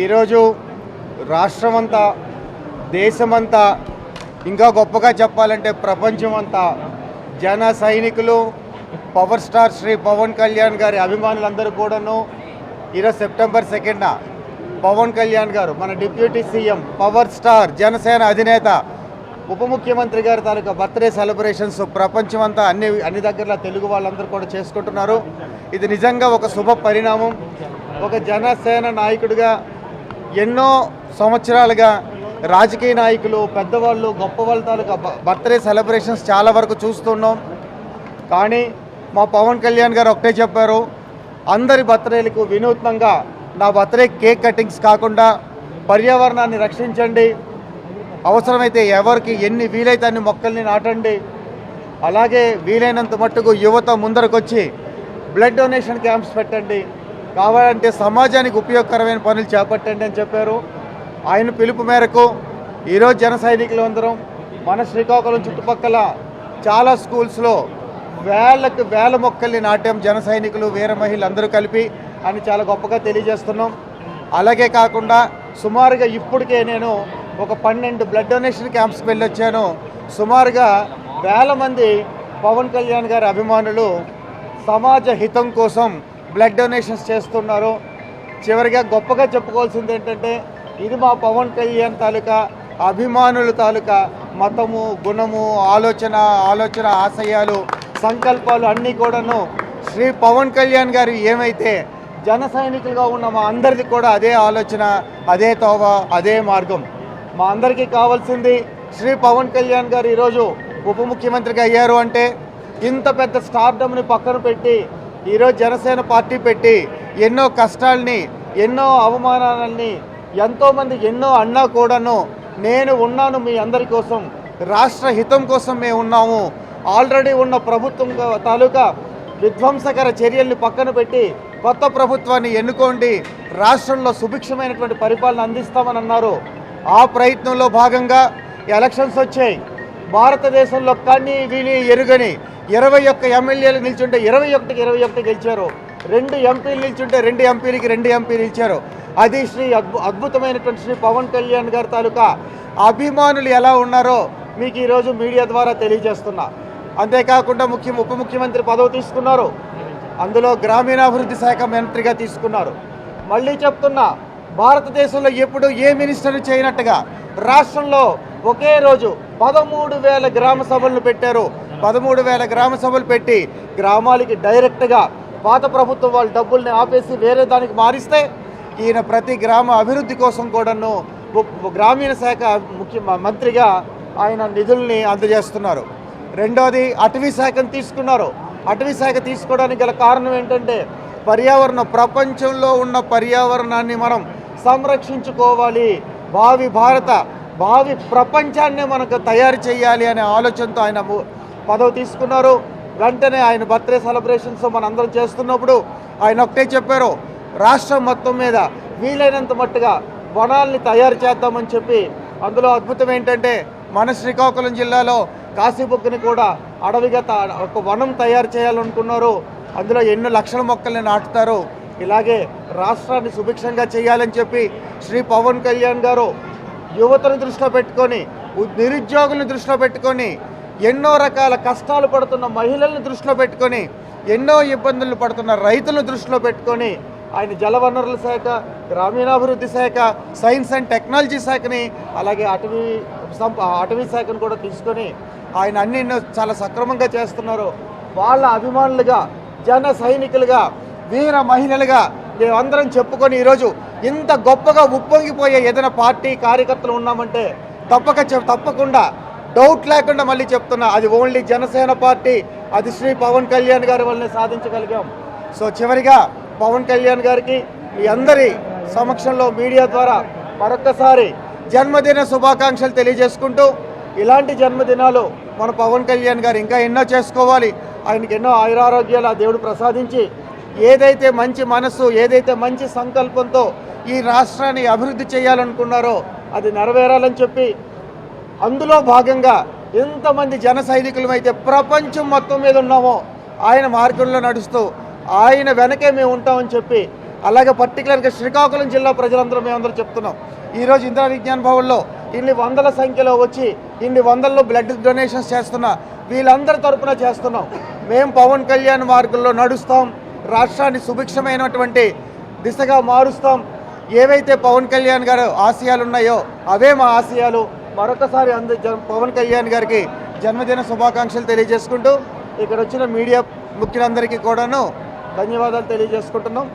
ఈరోజు రాష్ట్రమంతా దేశమంతా ఇంకా గొప్పగా చెప్పాలంటే ప్రపంచమంతా జన సైనికులు పవర్ స్టార్ శ్రీ పవన్ కళ్యాణ్ గారి అభిమానులందరూ కూడాను ఈరోజు సెప్టెంబర్ సెకండ్న పవన్ కళ్యాణ్ గారు మన deputy CM power star Janasena అధినేత ఉప ముఖ్యమంత్రి గారి తాలూకా బర్త్డే సెలబ్రేషన్స్ ప్రపంచమంతా అన్ని అన్ని దగ్గరలో తెలుగు వాళ్ళందరూ కూడా చేసుకుంటున్నారు. ఇది నిజంగా ఒక శుభ పరిణామం. ఒక జనసేన నాయకుడిగా ఎన్నో సంవత్సరాలుగా రాజకీయ నాయకులు పెద్దవాళ్ళు గొప్ప వాళ్ళ తాలూకా బర్త్డే సెలబ్రేషన్స్ చాలా వరకు చూస్తున్నాం. కానీ మా పవన్ కళ్యాణ్ గారు ఒకటే చెప్పారు అందరి బర్త్డేలకు వినూత్నంగా నా బర్త్డే కేక్ కటింగ్స్ కాకుండా పర్యావరణాన్ని రక్షించండి. అవసరమైతే ఎవరికి ఎన్ని వీలైతే అన్ని మొక్కల్ని నాటండి. అలాగే వీలైనంత మట్టుకు యువత ముందరకొచ్చి బ్లడ్ డొనేషన్ క్యాంప్స్ పెట్టండి. కావాలంటే సమాజానికి ఉపయోగకరమైన పనులు చేపట్టండి అని చెప్పారు. ఆయన పిలుపు మేరకు ఈరోజు జన సైనికులు అందరం మన శ్రీకాకుళం చుట్టుపక్కల చాలా స్కూల్స్లో వేలకు వేల మొక్కల్ని నాట్యం జన సైనికులు వీర మహిళలు అందరూ కలిపి అని చాలా గొప్పగా తెలియజేస్తున్నాం. అలాగే కాకుండా సుమారుగా ఇప్పటికే నేను ఒక పన్నెండు బ్లడ్ డొనేషన్ క్యాంప్స్కి వెళ్ళొచ్చాను. సుమారుగా వేల మంది పవన్ కళ్యాణ్ గారి అభిమానులు సమాజ హితం కోసం బ్లడ్ డొనేషన్స్ చేస్తున్నారు. చివరిగా గొప్పగా చెప్పుకోవాల్సింది ఏంటంటే ఇది మా పవన్ కళ్యాణ్ తాలూకా అభిమానుల తాలూకా మతము గుణము ఆలోచన ఆలోచన ఆశయాలు సంకల్పాలు అన్నీ కూడాను శ్రీ పవన్ కళ్యాణ్ గారు ఏమైతే జన సైనికులుగా ఉన్న మా అందరిది కూడా అదే ఆలోచన అదే తోవ అదే మార్గం. మా అందరికీ కావాల్సింది శ్రీ పవన్ కళ్యాణ్ గారు ఈరోజు ఉప ముఖ్యమంత్రిగా అయ్యారు అంటే ఇంత పెద్ద స్టార్డమ్ని పక్కన పెట్టి ఈరోజు జనసేన పార్టీ పెట్టి ఎన్నో కష్టాల్ని ఎన్నో అవమానాలని ఎంతోమంది ఎన్నో అన్నా కూడాను నేను ఉన్నాను మీ అందరి కోసం రాష్ట్ర హితం కోసం మేము ఉన్నాము. ఆల్రెడీ ఉన్న ప్రభుత్వం తాలూకా విధ్వంసకర చర్యల్ని పక్కన పెట్టి కొత్త ప్రభుత్వాన్ని ఎన్నుకోండి రాష్ట్రంలో సుభిక్షమైనటువంటి పరిపాలన అందిస్తామని అన్నారు. ఆ ప్రయత్నంలో భాగంగా ఎలక్షన్స్ వచ్చాయి. భారతదేశంలో కానీ విని ఎరుగని ఇరవై ఒక్క ఎమ్మెల్యేలు నిల్చుంటే ఇరవై ఒకటికి ఇరవై ఒకటి గెలిచారు. రెండు ఎంపీలు నిల్చుంటే రెండు ఎంపీలకి రెండు ఎంపీలు ఇచ్చారు. అది శ్రీ అద్భు అద్భుతమైనటువంటి శ్రీ పవన్ కళ్యాణ్ గారి తాలూకా అభిమానులు ఎలా ఉన్నారో మీకు ఈరోజు మీడియా ద్వారా తెలియజేస్తున్నా. అంతేకాకుండా ముఖ్య ఉప ముఖ్యమంత్రి పదవి తీసుకున్నారు. అందులో గ్రామీణాభివృద్ధి శాఖ మంత్రిగా తీసుకున్నారు. మళ్ళీ చెప్తున్నా భారతదేశంలో ఎప్పుడు ఏ మినిస్టర్ చేయనట్టుగా రాష్ట్రంలో ఒకే రోజు పదమూడు వేల గ్రామ సభలను పెట్టారు. పదమూడు వేల గ్రామ సభలు పెట్టి గ్రామాలకి డైరెక్ట్గా పాత ప్రభుత్వం వాళ్ళ డబ్బుల్ని ఆపేసి వేరే దానికి మారిస్తే ఈయన ప్రతి గ్రామ అభివృద్ధి కోసం కూడాను గ్రామీణ శాఖ ముఖ్య మంత్రిగా ఆయన నిధుల్ని అందజేస్తున్నారు. రెండోది అటవీ శాఖను తీసుకున్నారు. అటవీ శాఖ తీసుకోవడానికి గల కారణం ఏంటంటే పర్యావరణం ప్రపంచంలో ఉన్న పర్యావరణాన్ని మనం సంరక్షించుకోవాలి. భావి భారత భావి ప్రపంచాన్ని మనకు తయారు చేయాలి అనే ఆలోచనతో ఆయన ము- పదవి తీసుకున్నారు. వెంటనే ఆయన బర్త్డే సెలబ్రేషన్స్ మనందరం చేస్తున్నప్పుడు ఆయన ఒకటే చెప్పారు రాష్ట్రం మొత్తం మీద వీలైనంత మట్టుగా వనాల్ని తయారు చేద్దామని చెప్పి. అందులో అద్భుతం ఏంటంటే మన శ్రీకాకుళం జిల్లాలో కాశీబుక్కుని కూడా అడవిగా ఒక వనం తయారు చేయాలనుకున్నారు. అందులో ఎన్నో లక్షల మొక్కల్ని నాటుతారు. ఇలాగే రాష్ట్రాన్ని సుభిక్షంగా చేయాలని చెప్పి శ్రీ పవన్ కళ్యాణ్ గారు యువతను దృష్టిలో పెట్టుకొని నిరుద్యోగులను దృష్టిలో పెట్టుకొని ఎన్నో రకాల కష్టాలు పడుతున్న మహిళల్ని దృష్టిలో పెట్టుకొని ఎన్నో ఇబ్బందులు పడుతున్న రైతులను దృష్టిలో పెట్టుకొని ఆయన జలవనరుల శాఖ గ్రామీణాభివృద్ధి శాఖ సైన్స్ అండ్ టెక్నాలజీ శాఖని అలాగే అటవీ అటవీ శాఖను కూడా తీసుకొని ఆయన అన్ని చాలా సక్రమంగా చేస్తున్నారు. వాళ్ళ అభిమానులుగా జన సైనికులుగా వీర మహిళలుగా మేమందరం చెప్పుకొని ఈరోజు ఇంత గొప్పగా ఉప్పొంగిపోయే ఏదైనా పార్టీ కార్యకర్తలు ఉన్నామంటే తప్పక తప్పకుండా డౌట్ లేకుండా మళ్ళీ చెప్తున్నా అది ఓన్లీ జనసేన పార్టీ అది శ్రీ పవన్ కళ్యాణ్ గారి వల్లనే సాధించగలిగాం. సో చివరిగా పవన్ కళ్యాణ్ గారికి మీ అందరి సమక్షంలో మీడియా ద్వారా మరొక్కసారి జన్మదిన శుభాకాంక్షలు తెలియజేసుకుంటూ ఇలాంటి జన్మదినాలు మన పవన్ కళ్యాణ్ గారు ఇంకా ఎన్నో చేసుకోవాలి. ఆయనకి ఎన్నో ఆయురారోగ్యాలు ఆ దేవుడు ప్రసాదించి ఏదైతే మంచి మనసు ఏదైతే మంచి సంకల్పంతో ఈ రాష్ట్రాన్ని అభివృద్ధి చేయాలనుకున్నారో అది నెరవేరాలని చెప్పి అందులో భాగంగా ఎంతమంది జన సైనికులు అయితే ప్రపంచం మొత్తం మీద ఉన్నామో ఆయన మార్గంలో నడుస్తూ ఆయన వెనకే మేము ఉంటామని చెప్పి అలాగే పర్టికులర్గా శ్రీకాకుళం జిల్లా ప్రజలందరూ మేమందరూ చెప్తున్నాం. ఈరోజు ఇందిరా విజ్ఞాన్ భవన్లో ఇన్ని వందల సంఖ్యలో వచ్చి ఇన్ని వందల్లో బ్లడ్ డొనేషన్స్ చేస్తున్న వీళ్ళందరి తరఫున చేస్తున్నాం. మేము పవన్ కళ్యాణ్ మార్గంలో నడుస్తాం. రాష్ట్రాన్ని సుభిక్షమైనటువంటి దిశగా మారుస్తాం. ఏవైతే పవన్ కళ్యాణ్ గారు ఆశయాలు ఉన్నాయో అవే మా ఆశయాలు. మరొకసారి అంద జ- పవన్ కళ్యాణ్ గారికి జన్మదిన శుభాకాంక్షలు తెలియజేసుకుంటూ ఇక్కడ వచ్చిన మీడియా ముఖ్యులందరికీ కూడాను ధన్యవాదాలు తెలియజేసుకుంటున్నాం.